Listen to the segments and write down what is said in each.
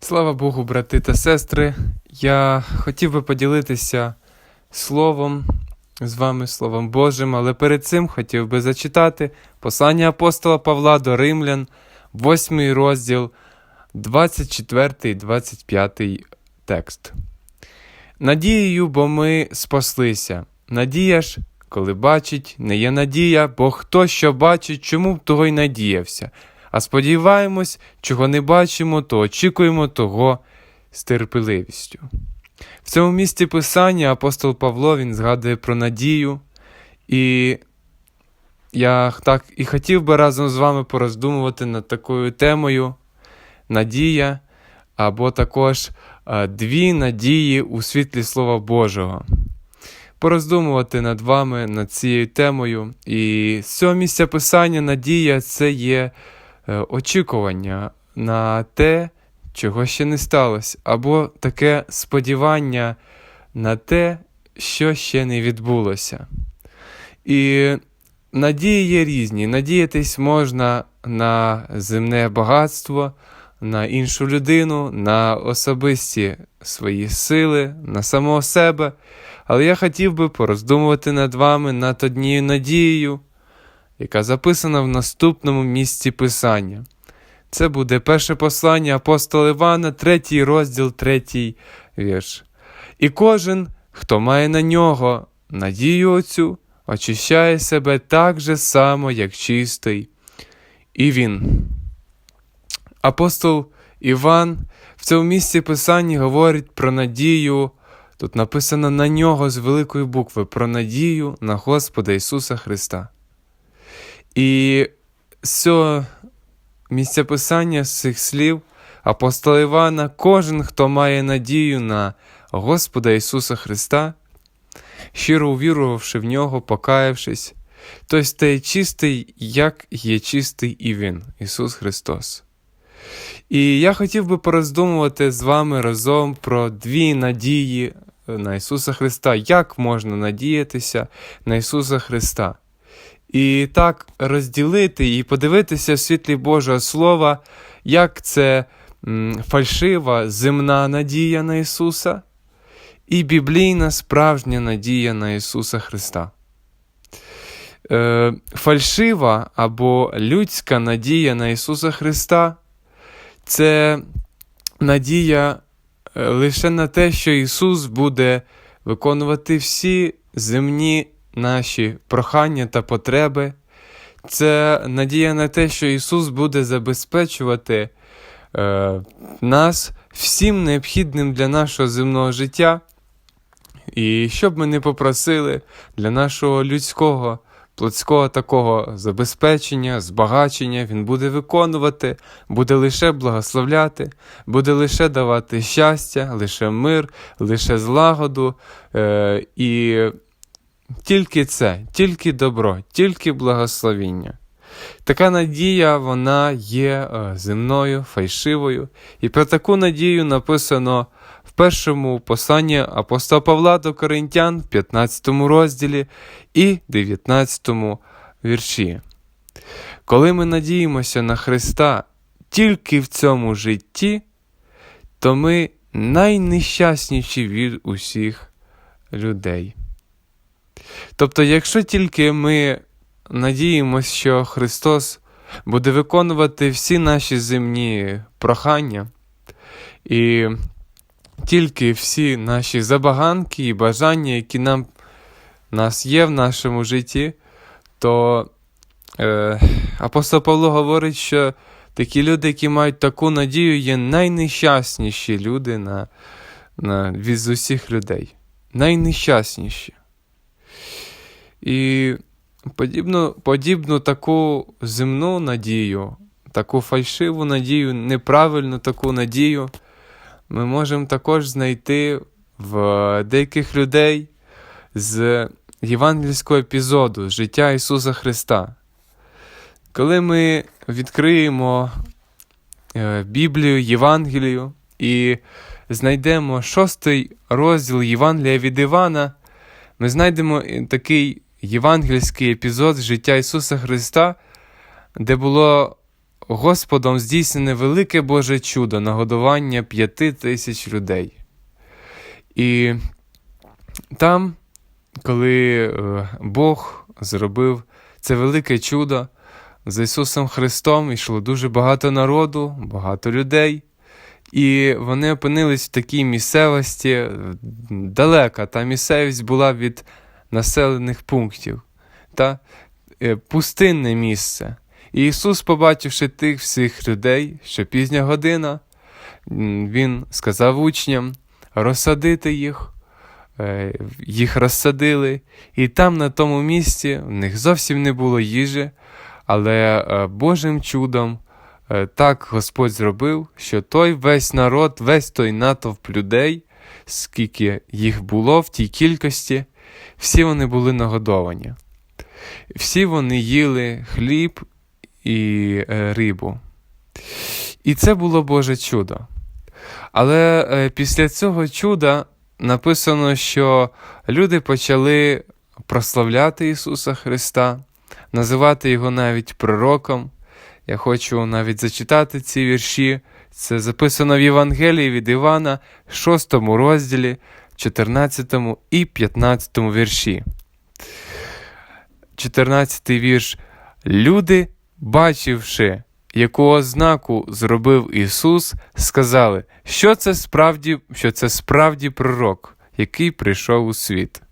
Слава Богу, брати та сестри. Я хотів би поділитися словом з вами, Словом Божим, але перед цим хотів би зачитати послання апостола Павла до Римлян, 8 розділ, 24 і 25 текст. Надією, бо ми спаслися. Надія ж, коли бачить, не є надія, бо хто що бачить, чому б того й надіявся. А сподіваємось, чого не бачимо, то очікуємо того з терпеливістю. В цьому місці писання апостол Павло він згадує про надію, і я так і хотів би разом з вами пороздумувати над такою темою надія, або також е, дві надії у світлі Слова Божого. Пороздумувати над вами над цією темою. І з цього місця писання надія це є очікування на те, чого ще не сталося, або таке сподівання на те, що ще не відбулося. І надії є різні. Надіятись можна на земне багатство, на іншу людину, на особисті свої сили, на самого себе. Але я хотів би пороздумувати над вами над однією надією, яка записана в наступному місці Писання. Це буде перше послання апостола Івана, третій розділ, третій вірш. І кожен, хто має на нього надію оцю, очищає себе так же само, як чистий. І він. Апостол Іван в цьому місці Писання говорить про надію. Тут написано на нього з великої букви про надію на Господа Ісуса Христа. І з цього місця писання з цих слів апостола Івана, кожен, хто має надію на Господа Ісуса Христа, щиро увірувавши в нього, покаявшись, той стає чистий, як є чистий і Він, Ісус Христос. І я хотів би пороздумувати з вами разом про дві надії на Ісуса Христа, як можна надіятися на Ісуса Христа. І так розділити і подивитися в світлі Божого Слова, як це фальшива земна надія на Ісуса і біблійна справжня надія на Ісуса Христа. Е, Фальшива або людська надія на Ісуса Христа це надія е, лише на те, що Ісус буде виконувати всі земні наші прохання та потреби. Це надія на те, що Ісус буде забезпечувати е, нас всім необхідним для нашого земного життя. І що б ми не попросили для нашого людського, плотського такого забезпечення, збагачення, Він буде виконувати, буде лише благословляти, буде лише давати щастя, лише мир, лише злагоду. Е, і тільки це, тільки добро, тільки благословіння. Така надія вона є е, земною, фальшивою, і про таку надію написано в першому посланні апостола Павла до Коринтян в 15 розділі і 19 вірші. Коли ми надіємося на Христа тільки в цьому житті, то ми найнещасніші від усіх людей. Тобто, якщо тільки ми надіємося, що Христос буде виконувати всі наші земні прохання, і тільки всі наші забаганки і бажання, які нам нас є в нашому житті, то е, апостол Павло говорить, що такі люди, які мають таку надію, є найнещасніші люди на, на, від усіх людей. Найнещасніші. І подібну, подібну таку земну надію, таку фальшиву надію, неправильну таку надію ми можемо також знайти в деяких людей з євангельського епізоду життя Ісуса Христа. Коли ми відкриємо е, Біблію, Євангелію і знайдемо шостий розділ Євангелія від Івана, ми знайдемо такий євангельський епізод з життя Ісуса Христа, де було Господом здійснене велике Боже чудо нагодування п'яти тисяч людей. І там, коли е, Бог зробив це велике чудо, за Ісусом Христом йшло дуже багато народу, багато людей. І вони опинились в такій місцевості, далека та місцевість була від населених пунктів, та е, пустинне місце. І Ісус, побачивши тих всіх людей, що пізня година, Він сказав учням розсадити їх, е, їх розсадили, і там, на тому місці, в них зовсім не було їжі, але е, Божим чудом так Господь зробив, що той весь народ, весь той натовп людей, скільки їх було в тій кількості, всі вони були нагодовані. Всі вони їли хліб і е, рибу. І це було Боже чудо. Але е, після цього чуда написано, що люди почали прославляти Ісуса Христа, називати Його навіть пророком. Я хочу навіть зачитати ці вірші. Це записано в Євангелії від Івана, 6 розділі, 14 і 15 вірші. 14 вірш. Люди, бачивши, яку ознаку зробив Ісус, сказали, що це справді, що це справді пророк, який прийшов у світ.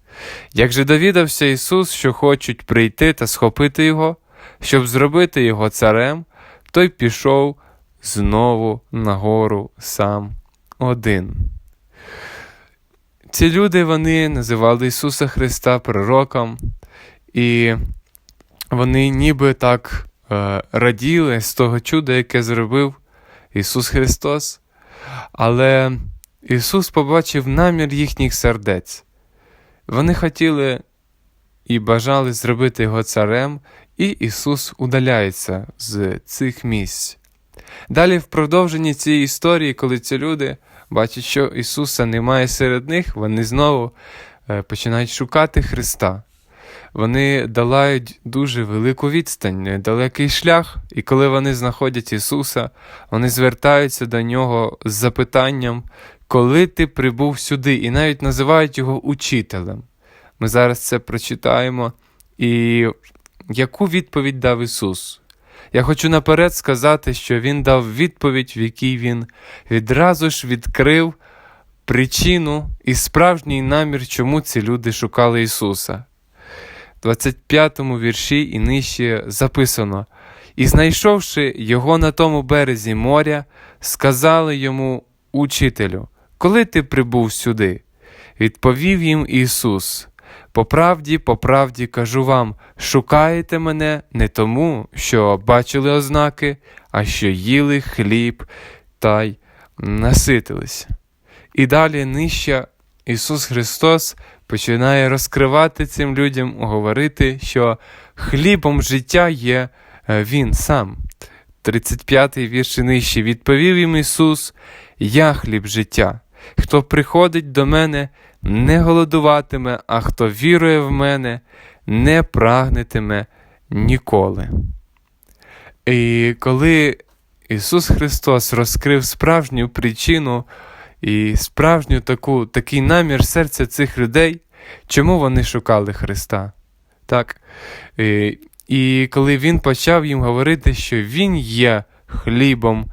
Як же довідався Ісус, що хочуть прийти та схопити Його, щоб зробити Його царем, той пішов знову нагору сам один. Ці люди вони називали Ісуса Христа пророком, і вони ніби так е, раділи з того чуда, яке зробив Ісус Христос. Але Ісус побачив намір їхніх сердець. Вони хотіли і бажали зробити його царем, і Ісус удаляється з цих місць. Далі, в продовженні цієї історії, коли ці люди бачать, що Ісуса немає серед них, вони знову е, починають шукати Христа. Вони долають дуже велику відстань, далекий шлях, і коли вони знаходять Ісуса, вони звертаються до Нього з запитанням, коли ти прибув сюди, і навіть називають його учителем. Ми зараз це прочитаємо. І яку відповідь дав Ісус? Я хочу наперед сказати, що Він дав відповідь, в якій Він відразу ж відкрив причину і справжній намір, чому ці люди шукали Ісуса. В 25 вірші і нижче записано: І знайшовши його на тому березі моря, сказали йому, учителю, коли ти прибув сюди? Відповів їм Ісус. По правді, по правді кажу вам, шукаєте мене не тому, що бачили ознаки, а що їли хліб та й наситились. І далі нижче Ісус Христос починає розкривати цим людям, говорити, що хлібом життя є е, Він сам. 35-й вірш нижче відповів їм Ісус: Я хліб життя. Хто приходить до мене, не голодуватиме, а хто вірує в мене, не прагнетиме ніколи. І коли Ісус Христос розкрив справжню причину і справжню таку, такий намір серця цих людей, чому вони шукали Христа? Так? І, і коли Він почав їм говорити, що Він є хлібом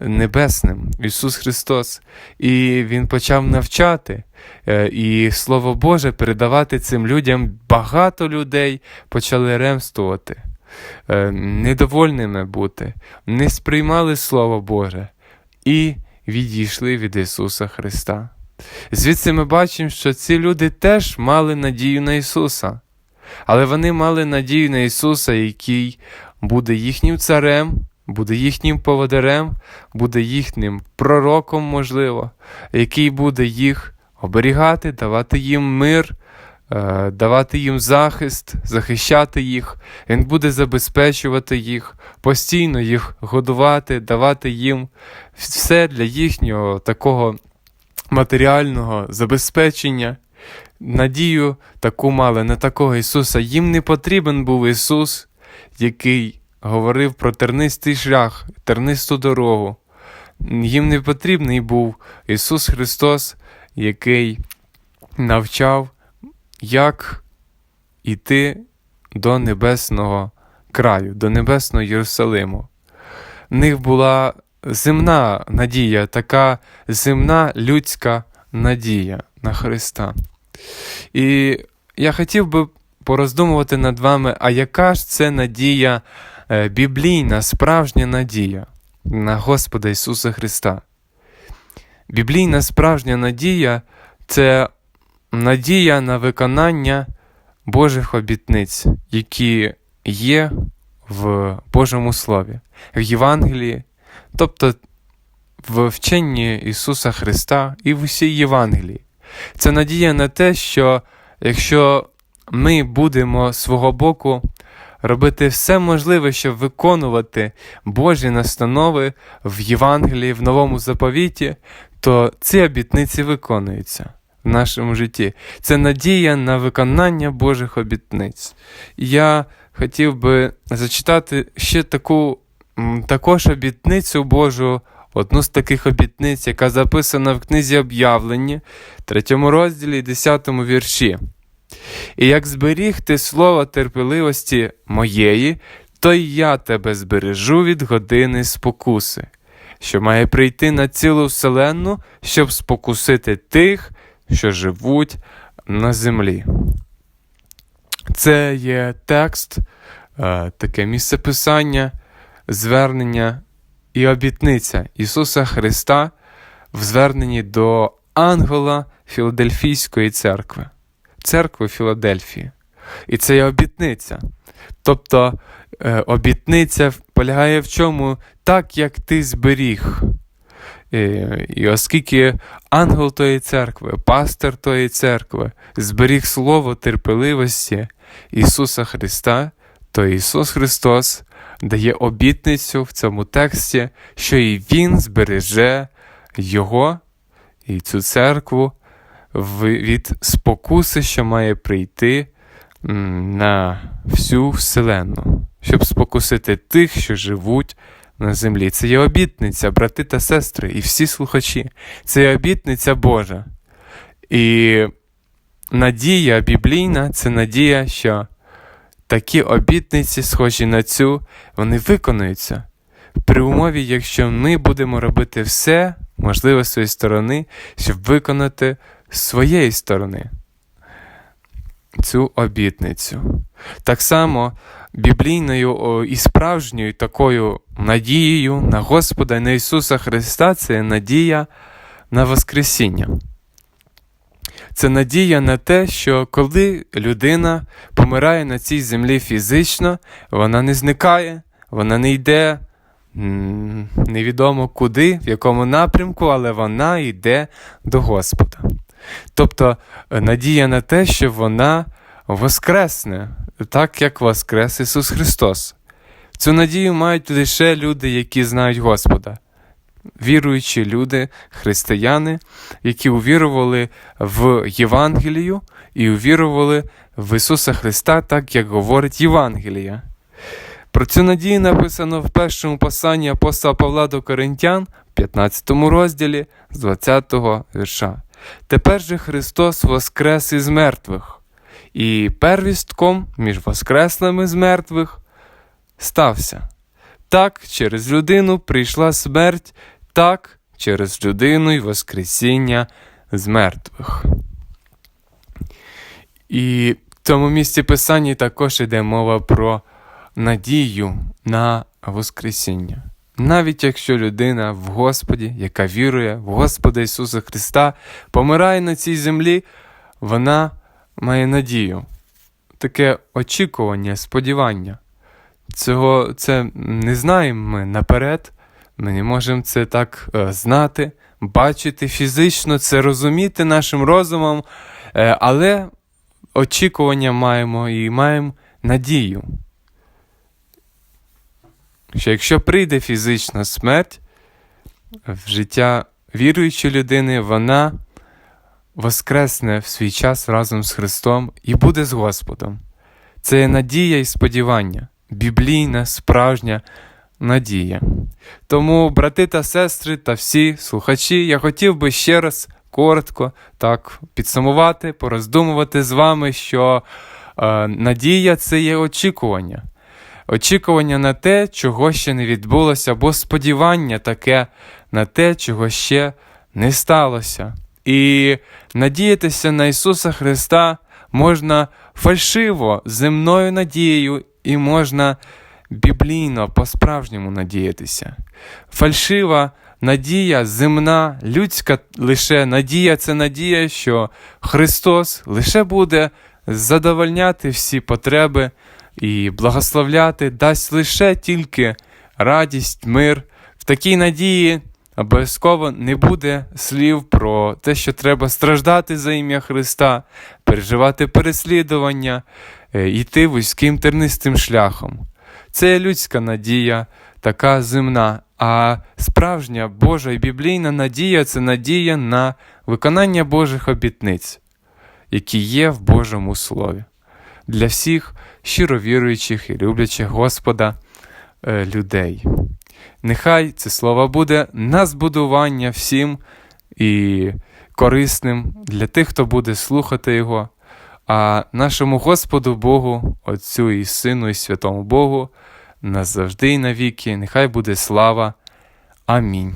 небесним, Ісус Христос, і Він почав навчати, е, і Слово Боже передавати цим людям, багато людей почали ремствувати, е, недовольними бути, не сприймали Слово Боже і відійшли від Ісуса Христа. Звідси ми бачимо, що ці люди теж мали надію на Ісуса, але вони мали надію на Ісуса, який буде їхнім царем, буде їхнім поводарем, буде їхнім пророком, можливо, який буде їх оберігати, давати їм мир, е, давати їм захист, захищати їх. Він буде забезпечувати їх, постійно їх годувати, давати їм все для їхнього такого матеріального забезпечення. Надію таку мали на такого Ісуса. Їм не потрібен був Ісус, який говорив про тернистий шлях, тернисту дорогу. Їм не потрібний був Ісус Христос, який навчав, як іти до небесного краю, до небесного Єрусалиму. В них була земна надія, така земна людська надія на Христа. І я хотів би пороздумувати над вами, а яка ж це надія біблійна, справжня надія на Господа Ісуса Христа? Біблійна справжня надія це надія на виконання Божих обітниць, які є в Божому Слові, в Євангелії, тобто в вченні Ісуса Христа і в усій Євангелії. Це надія на те, що якщо ми будемо свого боку робити все можливе, щоб виконувати Божі настанови в Євангелії, в новому заповіті, то ці обітниці виконуються в нашому житті. Це надія на виконання Божих обітниць. Я хотів би зачитати ще таку також обітницю Божу, одну з таких обітниць, яка записана в книзі об'явлення, 3 розділі, 10 вірші. І як зберіг ти слово терпеливості моєї, то й я тебе збережу від години спокуси, що має прийти на цілу вселенну, щоб спокусити тих, що живуть на землі. Це є текст, е, таке місце писання, звернення і обітниця Ісуса Христа в зверненні до ангела Філадельфійської церкви, церкви Філадельфії. І це є обітниця. Тобто е, обітниця полягає в чому так, як ти зберіг. І, і оскільки ангел тої церкви, пастор тої церкви зберіг слово терпеливості Ісуса Христа, то Ісус Христос дає обітницю в цьому тексті, що і Він збереже Його і цю церкву від спокуси, що має прийти на всю вселенну, щоб спокусити тих, що живуть на землі. Це є обітниця, брати та сестри, і всі слухачі. Це є обітниця Божа. І надія біблійна це надія, що такі обітниці, схожі на цю, вони виконуються. При умові, якщо ми будемо робити все можливе з своєї сторони, щоб виконати з своєї сторони цю обітницю. Так само біблійною і справжньою такою надією на Господа і на Ісуса Христа це надія на Воскресіння. Це надія на те, що коли людина помирає на цій землі фізично, вона не зникає, вона не йде невідомо куди, в якому напрямку, але вона йде до Господа. Тобто е, надія на те, що вона воскресне, так як воскрес Ісус Христос. Цю надію мають лише люди, які знають Господа. Віруючі люди, християни, які увірували в Євангелію і увірували в Ісуса Христа, так як говорить Євангелія. Про цю надію написано в першому посланні апостола Павла до Коринтян, 15 розділі з 20 вірша. Тепер же Христос воскрес із мертвих, і первістком між воскреслими з мертвих стався. Так через людину прийшла смерть, так через людину й воскресіння з мертвих. І в цьому місці Писання також йде мова про надію на Воскресіння. Навіть якщо людина в Господі, яка вірує в Господа Ісуса Христа, помирає на цій землі, вона має надію, таке очікування, сподівання. Цього це не знаємо ми наперед, ми не можемо це так е, знати, бачити фізично, це розуміти нашим розумом, е, але очікування маємо і маємо надію. Що якщо прийде фізична смерть в життя віруючої людини, вона воскресне в свій час разом з Христом і буде з Господом. Це є надія і сподівання. біблійна, справжня надія. Тому, брати та сестри та всі слухачі, я хотів би ще раз коротко так підсумувати, пороздумувати з вами, що е, надія це є очікування. Очікування на те, чого ще не відбулося, або сподівання таке на те, чого ще не сталося. І надіятися на Ісуса Христа можна фальшиво, земною надією, і можна біблійно, по-справжньому надіятися. Фальшива надія, земна, людська лише надія це надія, що Христос лише буде задовольняти всі потреби і благословляти, дасть лише тільки радість, мир. В такій надії обов'язково не буде слів про те, що треба страждати за ім'я Христа, переживати переслідування, е, йти вузьким тернистим шляхом. Це людська надія, така земна. А справжня Божа і біблійна надія це надія на виконання Божих обітниць, які є в Божому Слові. Для всіх щиро віруючих і люблячих Господа е, людей. Нехай це слово буде на збудування всім і корисним для тих, хто буде слухати його. А нашому Господу Богу, Отцю і Сину, і Святому Богу, назавжди і навіки, нехай буде слава. Амінь.